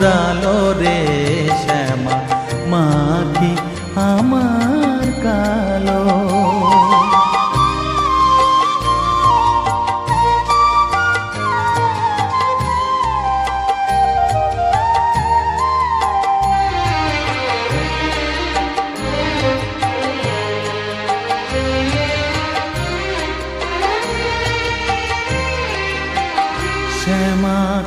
মোরালো রে শ্যামা মাখি আমার কালো। শ্যামা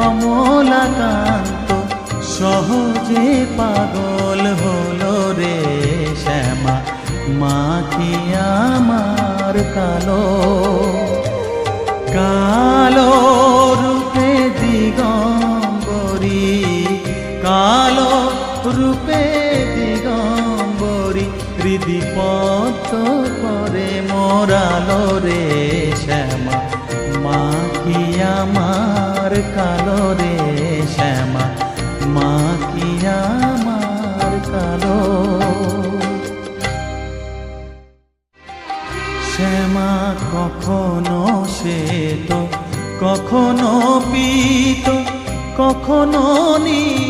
কমলাকান্ত, সহজে পাগল হলো রে শ্যামা, মা কি আমার কালো? কালো রূপে দিগম্বরী, কালো রূপে দিগম্বরী হৃদি পদ্ম করে মোরালো রে শ্যামা, মা কি আমার কালো রে শ্যামা মা কি আমার কালো? শ্যামা কখনো শ্বেত কখনো পিত কখনো নীল।